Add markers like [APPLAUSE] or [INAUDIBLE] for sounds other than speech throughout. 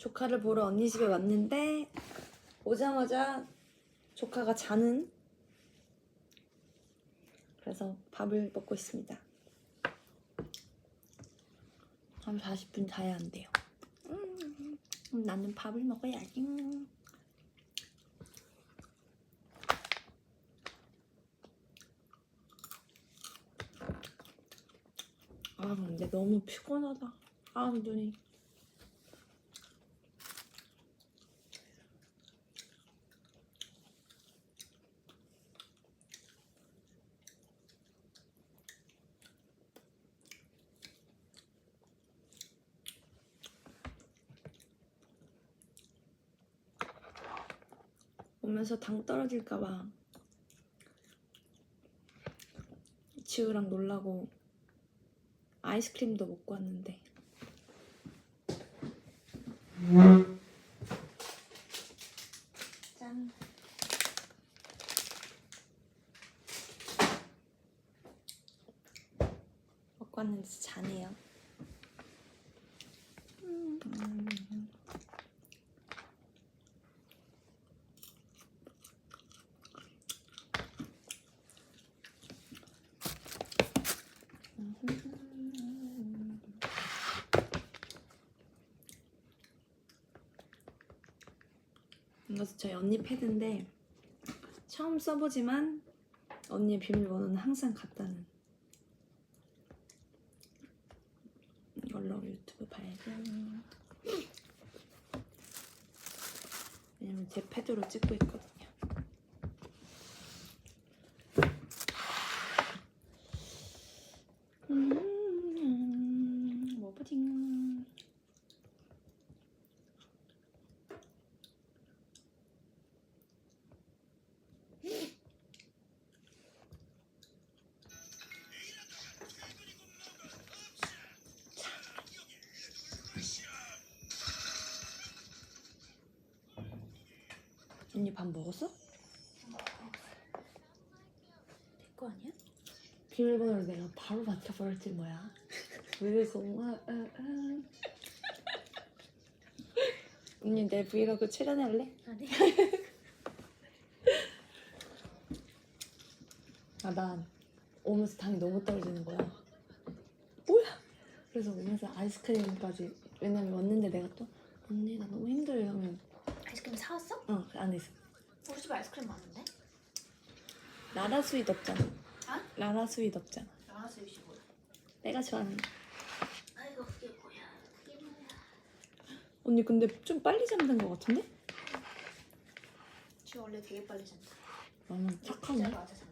조카를 보러 언니 집에 왔는데 오자마자 조카가 자는 그래서 밥을 먹고 있습니다. 한 40분 자야 한대요. 음, 나는 밥을 먹어야지. 아 근데 너무 피곤하다. 아 눈이. 오면서 당 떨어질까봐 지우랑 놀라고 아이스크림도 먹고 왔는데. 짠. 먹고 왔는데 자네요 음. 이것은 저희 언니 패드인데 처음 써보지만 언니의 비밀번호는 항상 같다는 이걸로 유튜브 봐야죠. 왜냐면 제 패드로 찍고 있거든요 음, 뭐보지 언니 밥 먹었어? 내거 아니야? 비밀번호를 내가 바로 맞춰버렸지 뭐야 그래서 아, 아, 아. 언니 내 브이로그 출연할래? 아니. 아난 오면서 당이 너무 떨어지는 거야 뭐야 그래서 오면서 아이스크림까지 왜냐면 왔는데 내가 또 언니 나 너무 힘들어 이러면 아이스크림 사왔어? 어 안에 있어 우리 집에 아이스크림 많은데? 라라 스윗 없잖아 아? 라라 스윗 없잖아 알아서 이시 뭐야? 내가 좋아하는 거. 아이고 그게 뭐야? 그게 뭐야? 언니 근데 좀 빨리 잠든 거 같은데? 지 원래 되게 빨리 잔다. 나는 착하네 맞아 잔다.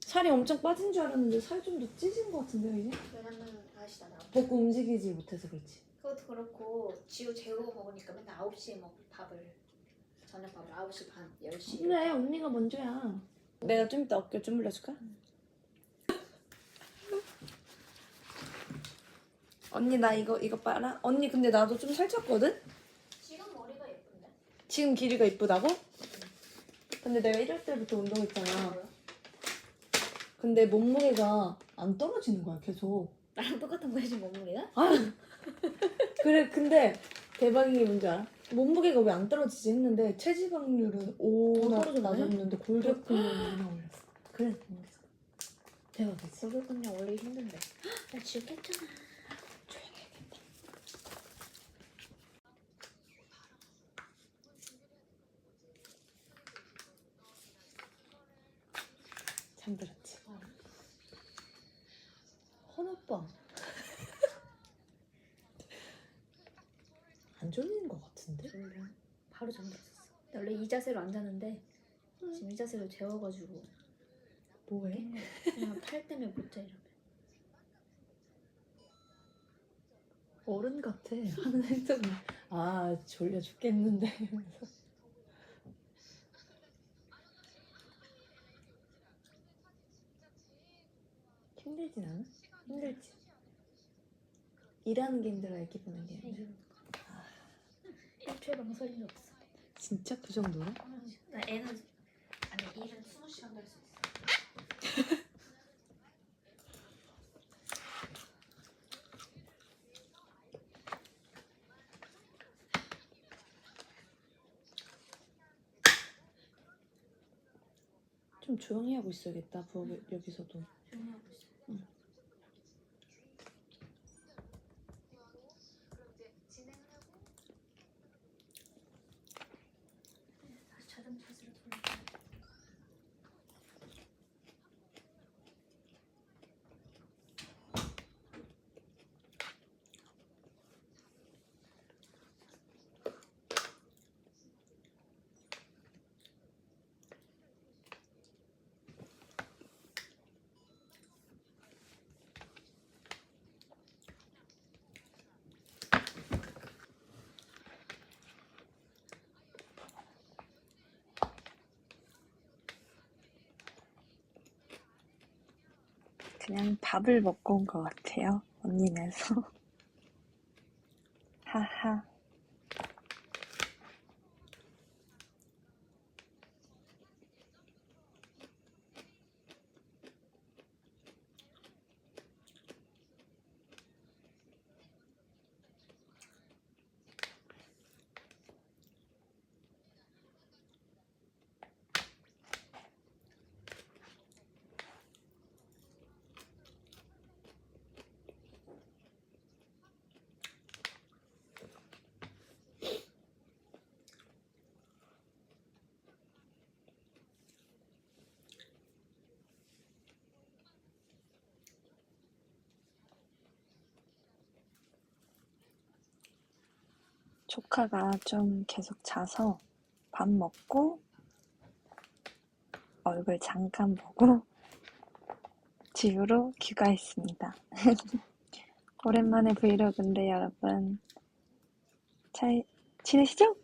살이 엄청 빠진 줄 알았는데 살 좀 더 찌진 것 같은데요 이제? 왜냐면 아시다 나. 먹고 움직이지 못해서 그렇지 그것도 그렇고 지우 재우고 먹으니까 맨날 9시에 먹 밥을 저녁 밥을 9시 반 10시. 그래 언니가 먼저야 내가 좀 이따 어깨 주물러줄까? 언니 나 이거 이거 빨아? 언니 근데 나도 좀 살쪘거든? 지금 머리가 예쁜데? 지금 길이가 이쁘다고? 근데 내가 1월 때부터 운동했잖아 뭐야? 근데 몸무게가 안 떨어지는 거야 계속 나랑 똑같은 거 해준 몸무게가? 아 [LAUGHS] 그래 근데 대박인 게 뭔지 알아? 몸무게가 왜 안 떨어지지 했는데 체지방률은 5나 어, 떨어졌네? 낮았는데 골격근은 2나 올랐어 그래 모르겠어 대박이지 저격근량 원래 힘든데. 나. 조용히 해야겠다 잠들었지 어. 헌오빠 안 졸리는 것 같은데? 졸려. 바로 잠들었어. 원래 이 자세로 안 자는데 지금 이 자세로 재워가지고 뭐해? 그냥 팔 때문에 못 자 이러면. 어른 같아 하는 행동이 아 졸려 죽겠는데 이러면서 힘들진 않아? 힘들지 일하는 게 힘들어 애기 보는 게 힘들어 학교 망설일 없어. 진짜 그 정도로? 나 애는 아니 일은 20시간 할수 있어. 좀 조용히 하고 있어야겠다 부엌 여기서도. 그냥 밥을 먹고 온 것 같아요. 언니네서. [LAUGHS] 하하. 조카가 좀 계속 자서 밥 먹고 얼굴 잠깐 보고 [LAUGHS] 집으로 귀가했습니다. [LAUGHS] 오랜만에 브이로그인데 여러분 잘 지내시죠?